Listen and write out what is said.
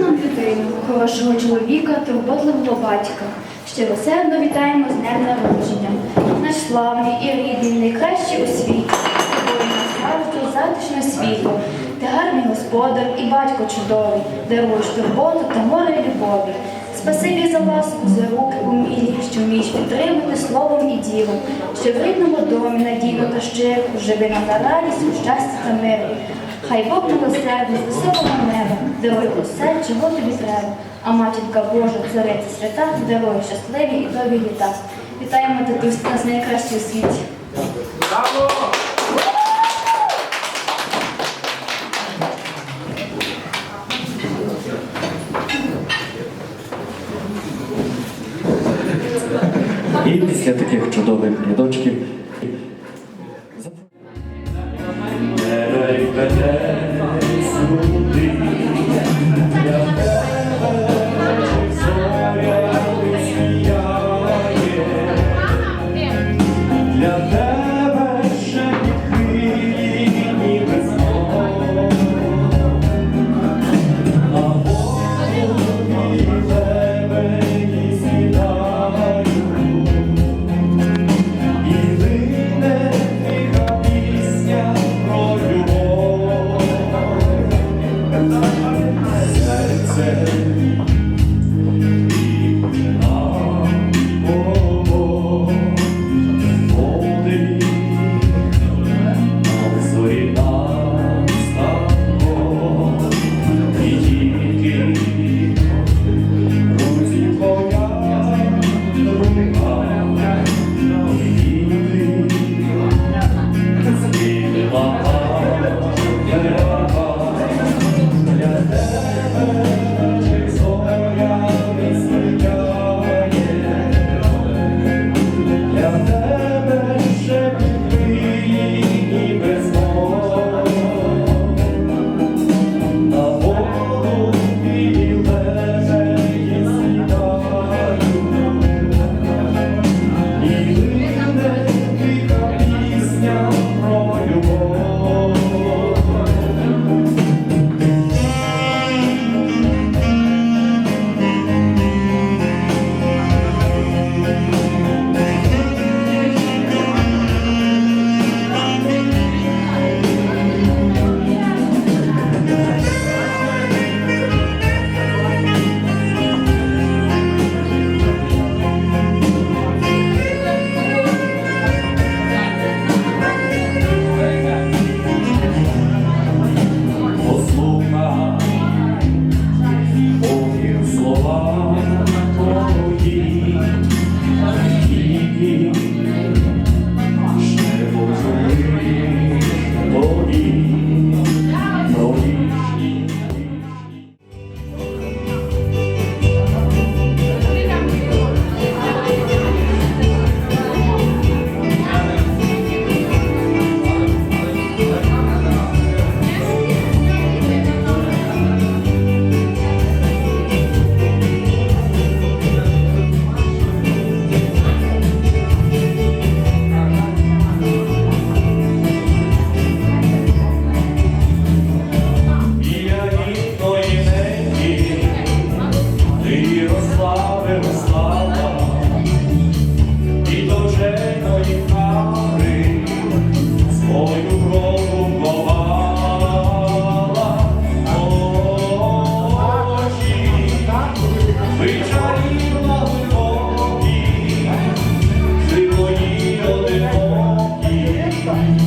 Нам дитину, хорошого чоловіка, турботливого батька. Щиросердно вітаємо з днем народження. Наш славний і рідний, найкращий у світі. Тобою затишне світло. Ти гарний господар і батько чудовий, даруєш турботу та море любові. Спасибі за ласку, за руки умілі, що вмієш підтримати словом і ділом, що в рідному домі надійно та щиро живи нам на радість, у щастя та мирі. Хай Бог милосердний з високого неба дарує усе, чого тобі треба. А матінка Божа, цариця свята, дарує щасливі і довгі літа. Вітаємо татусь нас найкраще у світі. І після таких чудових рядочків Pai.